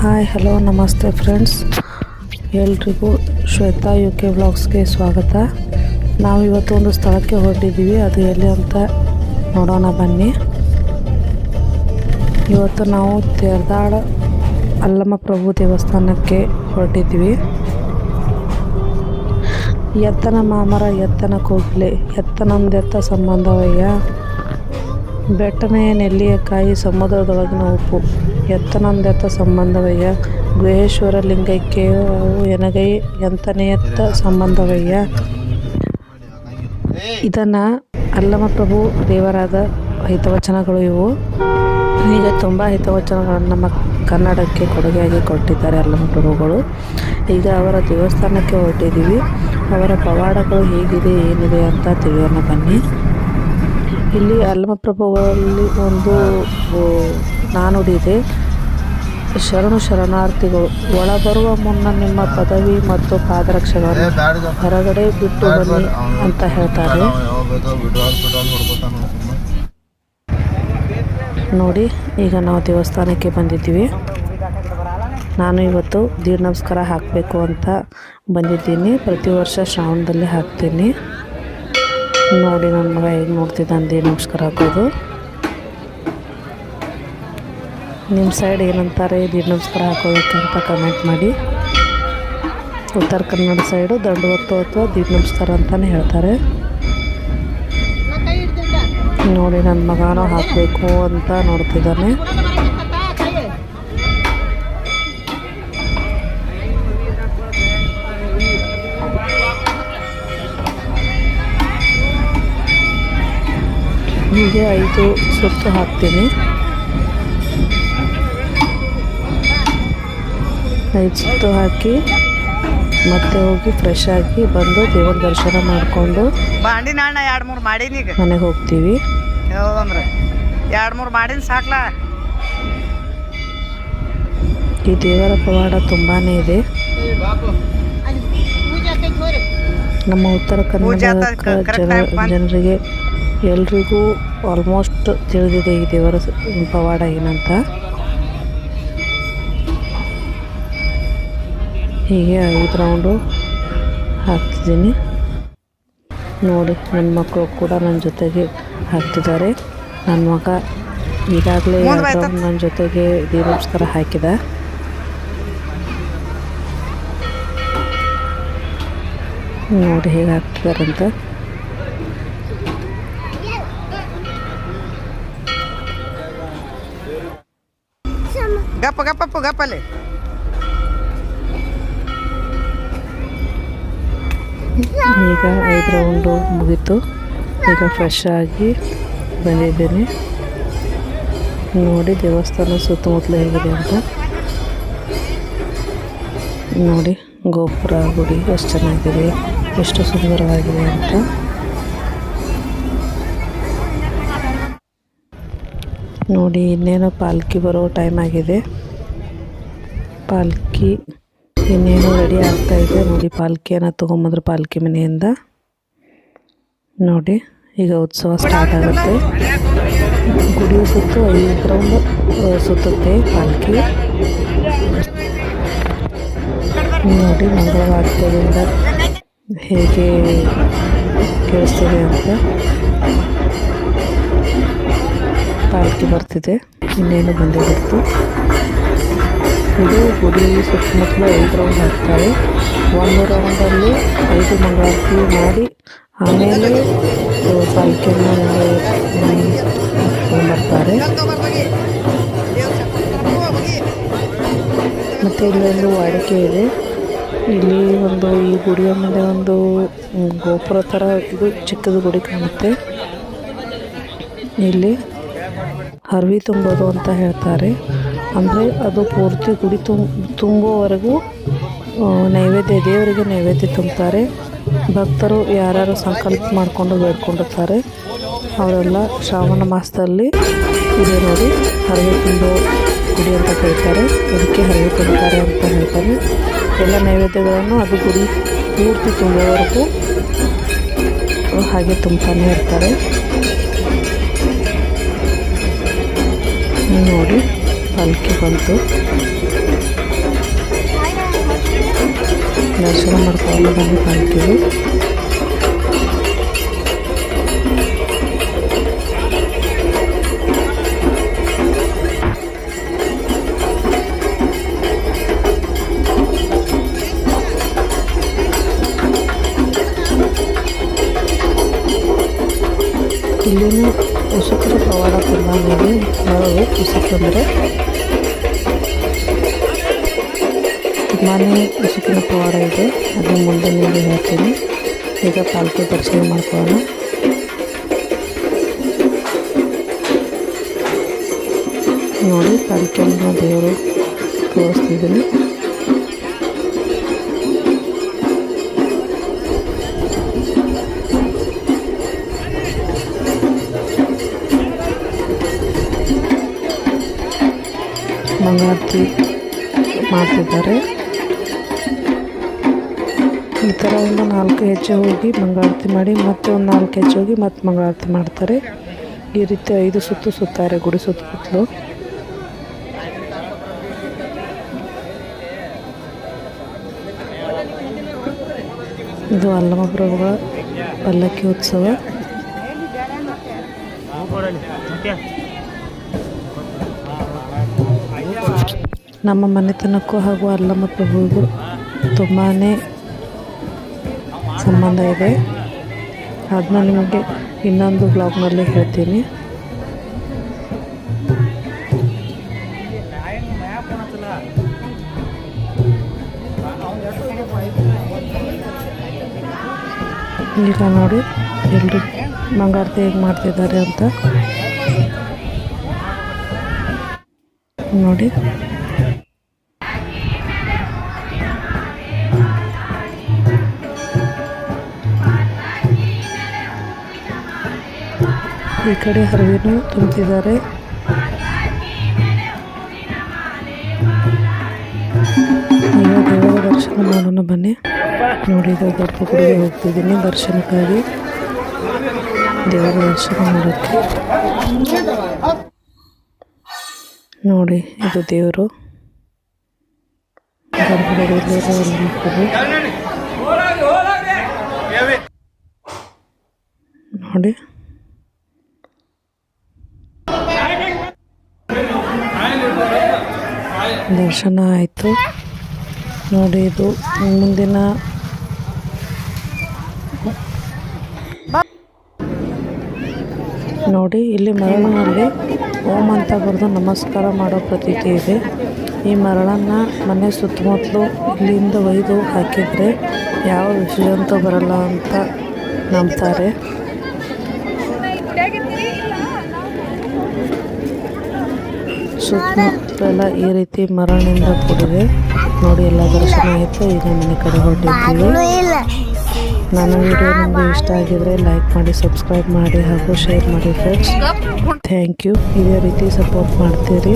Hi hello ನಮಸ್ತೆ friends ಎಲ್ರಿಗೂ Shweta U K ವ್ಲಾಗ್ಸ್ಗೆ ಸ್ವಾಗತ. ನಾವು ಇವತ್ತು ಒಂದು ಸ್ಥಳಕ್ಕೆ ಹೊರಟಿದ್ದೀವಿ ಅದು ಎಲ್ಲಿ ಅಂತ ನೋಡೋಣ ಬನ್ನಿ. ಇವತ್ತು ನಾವು ತೇರ್ದಾಳ ಅಲ್ಲಮ್ಮ ಪ್ರಭು ದೇವಸ್ಥಾನಕ್ಕೆ ಹೊರಟಿದ್ದೀವಿ ಎತ್ತನ ಮಾಮರ ಎತ್ತನ ಕೋಗಿಲೆ, ಎತ್ತನಂದೆತ್ತ ಸಂಬಂಧವಯ್ಯ. ಬೆಟ್ಟನೆಯ ನೆಲ್ಲಿಯ ಕಾಯಿ ಸಮುದ್ರದೊಳಗಿನ ಉಪ್ಪು. ಎತ್ತನಂದೆತ್ತ ಸಂಬಂಧವಯ್ಯ. ಗುಹೇಶ್ವರ ಲಿಂಗೈಕ್ಯ ಎನಗೈ ಎಂತನೆಯತ್ತ ಸಂಬಂಧವಯ್ಯ. ಇದನ್ನು ಅಲ್ಲಮ ಪ್ರಭು ದೇವರಾದ ಹಿತವಚನಗಳು ಇವು. ಈಗ ತುಂಬ ಹಿತವಚನಗಳನ್ನು ನಮ್ಮ ಕನ್ನಡಕ್ಕೆ ಕೊಡುಗೆಯಾಗಿ ಕೊಟ್ಟಿದ್ದಾರೆ ಅಲ್ಲಮ ಪ್ರಭುಗಳು ಈಗ ಅವರ ದೇವಸ್ಥಾನಕ್ಕೆ ಹೊರಟಿದ್ದೀವಿ. ಅವರ ಪವಾಡಗಳು ಹೇಗಿದೆ, ಏನಿದೆ ಅಂತ ತಿಳಿಯೋಣ ಬನ್ನಿ. ಇಲ್ಲಿ ಅಲ್ಲಮಪ್ರಭುಗಳಲ್ಲಿ ಒಂದು ನಾನುಡಿ ಇದೆ ಶರಣು ಶರಣಾರ್ಥಿಗಳು, ಒಳಬರುವ ಮುನ್ನ ನಿಮ್ಮ ಪದವಿ ಮತ್ತು ಪಾದರಕ್ಷೆಗಳನ್ನು ಹೊರಗಡೆ ಬಿಟ್ಟು ಬನ್ನಿ ಅಂತ ಹೇಳ್ತಾರೆ. ನೋಡಿ, ಈಗ ನಾವು ದೇವಸ್ಥಾನಕ್ಕೆ ಬಂದಿದ್ದೀವಿ. ನಾನು ಇವತ್ತು ದೀಡ್ ನಮಸ್ಕಾರ ಹಾಕಬೇಕು ಅಂತ ಬಂದಿದ್ದೀನಿ. ಪ್ರತಿ ವರ್ಷ ಶ್ರಾವಣದಲ್ಲಿ ಹಾಕ್ತೀನಿ. ನೋಡಿ ನನ್ನ ಮಗ ಹೇಗೆ ನೋಡ್ತಿದ್ದಂದು ನಮಸ್ಕಾರ ಹಾಕೋದು. ನಿಮ್ಮ ಸೈಡ್ ಏನಂತಾರೆ ದೀಡ್ ನಮಸ್ಕಾರ ಹಾಕೋದಕ್ಕೆ ಅಂತ ಕಮೆಂಟ್ ಮಾಡಿ. ಉತ್ತರ ಕನ್ನಡ ಸೈಡು ದಂಡವತ್ತು ಅಥವಾ ದೀಡ್ ನಮಸ್ಕಾರ ಅಂತಲೇ ಹೇಳ್ತಾರೆ. ನೋಡಿ ನನ್ನ ಮಗನೂ ಹಾಕಬೇಕು ಅಂತ ನೋಡ್ತಿದ್ದಾನೆ. ಹೀಗೆ ಐದು ಸುತ್ತು ಹಾಕ್ತೀನಿ. ಐದು ಸುತ್ತು ಹಾಕಿ ಮತ್ತೆ ಹೋಗಿ ಫ್ರೆಶ್ ಆಗಿ ಬಂದು ದೇವರ ದರ್ಶನ ಮಾಡಿಕೊಂಡು ಎರಡು ಮೂರು ಮಾಡೀನಿ ಈಗ. ಮನೆಗೆ ಹೋಗ್ತೀವಿ. ಯಾವ್ದಂದ್ರೆ ಎರಡು ಮೂರು ಮಾಡೀನಿ ಸಾಕ್ಲಾ? ಈ ದೇವರ ಪವಾಡ ತುಂಬಾ ಇದೆ. ನಮ್ಮ ಉತ್ತರ ಕನ್ನಡ ಜನರಿಗೆ ಎಲ್ರಿಗೂ ಆಲ್ಮೋಸ್ಟ್ ತಿಳಿದಿದೆ ಈ ದೇವರ ಪವಾಡ ಏನಂತ. ಹೀಗೆ ಐದು ರೌಂಡು ಹಾಕ್ತಿದ್ದೀನಿ. ನೋಡಿ ನನ್ನ ಮಕ್ಕಳು ಕೂಡ ನನ್ನ ಜೊತೆಗೆ ಹಾಕ್ತಿದ್ದಾರೆ. ನನ್ನ ಮಗ ಈಗಾಗಲೇ. ನನ್ನ ಜೊತೆಗೆ ದೀಪೋಸ್ಕರ ಹಾಕಿದ. ನೋಡಿ ಹೇಗೆ ಹಾಕ್ತಿದಾರಂತ ಗಪ್ಪ ಗಪ್ಪಪ್ಪು ಗಪ್ಪಲ್ಲಿ ಈಗ ಐದು ರೌಂಡು ಮುಗೀತು ಈಗ ಫ್ರೆಶ್ ಆಗಿ ಬಂದಿದ್ದೀನಿ ನೋಡಿ ದೇವಸ್ಥಾನ ಸುತ್ತಮುತ್ತಲು ಹೇಗಿದೆ ಅಂತ ನೋಡಿ ಗೋಪುರ ಗುಡಿ ಎಷ್ಟು ಚೆನ್ನಾಗಿದೆ ಎಷ್ಟು ಸುಂದರವಾಗಿದೆ ಅಂತ ನೋಡಿ, ಇನ್ನೇನೋ ಪಾಲ್ಕಿ ಬರೋ ಟೈಮ್ ಆಗಿದೆ. ಪಾಲ್ಕಿ ಇನ್ನೇನೋ ರೆಡಿ ಆಗ್ತಾ ಇದೆ. ನೋಡಿ, ಪಾಲ್ಕಿಯನ್ನು ತೊಗೊಂಬಂದ್ರು ಪಾಲ್ಕಿ ಮನೆಯಿಂದ. ನೋಡಿ, ಈಗ ಉತ್ಸವ ಸ್ಟಾರ್ಟ್ ಆಗುತ್ತೆ. ಗುಡಿ ಸುತ್ತು ಐದು ಗ್ರೌಂಡ್ ಸುತ್ತುತ್ತೆ ಪಾಲ್ಕಿ. ನೋಡಿ ಮಂಗಳವಾದ್ಯದಿಂದ ಹೇಗೆ ಕೇಳಿಸ್ತೀವಿ ಅಂತ. ಪಾಲ್ಕಿ ಬರ್ತಿದೆ. ಇನ್ನೇನು ಬಂದೇ ಬರ್ತು ಇದು ಗುಡಿ ಸುತ್ತಮುತ್ತಲು ಐದು ರೌಂಡ್ ಹಾಕ್ತಾರೆ. ಒಂದು ರೌಂಡಲ್ಲಿ ಐದು ಮಂಗಳಾರತಿ ಮಾಡಿ, ಆಮೇಲೆ ಪಾಲಿಕೆಯನ್ನು ಬರ್ತಾರೆ ಮತ್ತು ಇಲ್ಲೊಂದು ವಾಡಿಕೆ ಇದೆ. ಇಲ್ಲಿ ಒಂದು ಈ ಗುಡಿಯ ಮುಂದೆ ಒಂದು ಗೋಪುರ ಥರ ಇದು ಚಿಕ್ಕದು ಗುಡಿ ಕಾಣುತ್ತೆ. ಇಲ್ಲಿ ಹರವಿ ತುಂಬೋದು ಅಂತ ಹೇಳ್ತಾರೆ. ಅಂದರೆ ಅದು ಪೂರ್ತಿ ಗುಡಿ ತುಂಬ ತುಂಬುವವರೆಗೂ ನೈವೇದ್ಯ, ದೇವರಿಗೆ ನೈವೇದ್ಯ ತುಂಬ್ತಾರೆ. ಭಕ್ತರು ಯಾರ್ಯಾರು ಸಂಕಲ್ಪ ಮಾಡಿಕೊಂಡು ಬೇಡ್ಕೊಂಡಿರ್ತಾರೆ, ಅವರೆಲ್ಲ ಶ್ರಾವಣ ಮಾಸದಲ್ಲಿ ಇದೆ ನೋಡಿ ಹರವೆ ತುಂಬೋ ಗುಡಿ ಅಂತ ಕರೀತಾರೆ ಅದಕ್ಕೆ ಹರವೆ ತುಂಬುತ್ತಾರೆ ಅಂತ ಹೇಳ್ತಾರೆ. ಎಲ್ಲ ನೈವೇದ್ಯಗಳನ್ನು ಅದು ಗುಡಿ ಪೂರ್ತಿ ತುಂಬುವವರೆಗೂ ಹಾಗೆ ತುಂಬ್ತಾನೆ ಇರ್ತಾರೆ. ನೋಡಿ ಪಾಲಿಕೆ ಬಂತು ದರ್ಶನ ಮಾಡ್ಕೊಂಡು ಬಂದು ಪಾಲಿಕೆಗೆ ಇಲ್ಲಿನೂ ಉಸುಕಿನ ಪವಾಡ ಇದೆ ಬರೋದು ಉಸುಕಂದರೆ ತುಂಬಾ ಕೃಷಿಕರ ಪವಾಡ ಇದೆ. ಅದನ್ನು ಮುಂದೆ ನಿಮಗೆ ಹೇಳ್ತೀನಿ. ಈಗ ಪಾಲ್ಕಿ ದರ್ಶನ ಮಾಡ್ಕೊಳ್ಳೋಣ. ನೋಡಿ ಪಾಲ್ಕಿಯನ್ನು ದೇವರು ತೋರಿಸ್ತಿದ್ದೀನಿ. ಮಂಗಳಾರತಿ ಮಾಡ್ತಿದ್ದಾರೆ. ಈ ಥರ ಒಂದು ನಾಲ್ಕು ಹೆಜ್ಜೆ ಹೋಗಿ ಮಂಗಳಾರತಿ ಮಾಡಿ, ಮತ್ತೆ ಒಂದು ನಾಲ್ಕು ಹೆಜ್ಜೆ ಹೋಗಿ ಮತ್ತೆ ಮಂಗಳಾರತಿ ಮಾಡ್ತಾರೆ. ಈ ರೀತಿ ಐದು ಸುತ್ತು ಸುತ್ತಾರೆ ಗುಡಿ ಸುತ್ತಮುತ್ತಲು. ಇದು ಅಲ್ಲಮಪ್ರಭುಗಳ ಪಲ್ಲಕ್ಕಿ ಉತ್ಸವ. ನಮ್ಮ ಮನೆತನಕ್ಕೂ ಹಾಗೂ ಅಲ್ಲಮ್ಮ ಪ್ರಭುವಿಗೂ ತುಂಬಾ ಸಂಬಂಧ ಇದೆ. ಅದನ್ನ ನಿಮಗೆ ಇನ್ನೊಂದು ಬ್ಲಾಗ್ನಲ್ಲಿ ಹೇಳ್ತೀನಿ. ಈಗ ನೋಡಿ ಎಲ್ಲರೂ ಮಂಗಾರತಿ ಹೇಗೆ ಮಾಡ್ತಿದ್ದಾರೆ ಅಂತ. ನೋಡಿ. ಈ ಕಡೆ ಹರಿವಿನೂ ತುಂಬ್ತಿದ್ದಾರೆ ದರ್ಶನ ಮಾಡೋಣ ಬನ್ನಿ. ನೋಡಿ ದೊಡ್ಡ ಗರ್ಭಗುಡಿಗೆ ಹೋಗ್ತಿದ್ದೀನಿ ದರ್ಶನಕ್ಕಾಗಿ. ದೇವರ ದರ್ಶನ ಮಾಡೋಕ್ಕೆ. ನೋಡಿ, ಇದು ದೇವರು. ನೋಡಿ. ದರ್ಶನ ಆಯಿತು. ನೋಡಿ ಇದು ಮುಂದಿನ. ನೋಡಿ ಇಲ್ಲಿ ಮರಳಿನಲ್ಲಿ ಓಂ ಅಂತ ಬರೆದು ನಮಸ್ಕಾರ ಮಾಡೋ ಪ್ರತೀತಿ ಇದೆ. ಈ ಮರಳನ್ನು ಮನೆ ಸುತ್ತಮುತ್ತಲು ಇಲ್ಲಿಂದ ಒಯ್ದು ಹಾಕಿದರೆ ಯಾವ ವಿಷಯಂತೂ ಬರಲ್ಲ ಅಂತ ನಂಬ್ತಾರೆ. ಸುತ್ತಮುತ್ತಲೆಲ್ಲ ಈ ರೀತಿ ಮರಳಿನಿಂದ ಕೂಡಿದೆ. ನೋಡಿ ಎಲ್ಲ ದರ್ಶನ ಆಯಿತು ಈಗ ಮನೆ ಕಡೆ ಹೊರಟಿದ್ದೀವಿ. ನನ್ನ ವಿಡಿಯೋ ನಿಮಗೆ ಇಷ್ಟ ಆಗಿದರೆ ಲೈಕ್ ಮಾಡಿ, ಸಬ್ಸ್ಕ್ರೈಬ್ ಮಾಡಿ ಹಾಗೂ ಶೇರ್ ಮಾಡಿ ಫ್ರೆಂಡ್ಸ್ ಥ್ಯಾಂಕ್ ಯು ಇದೇ ರೀತಿ ಸಪೋರ್ಟ್ ಮಾಡ್ತೀರಿ.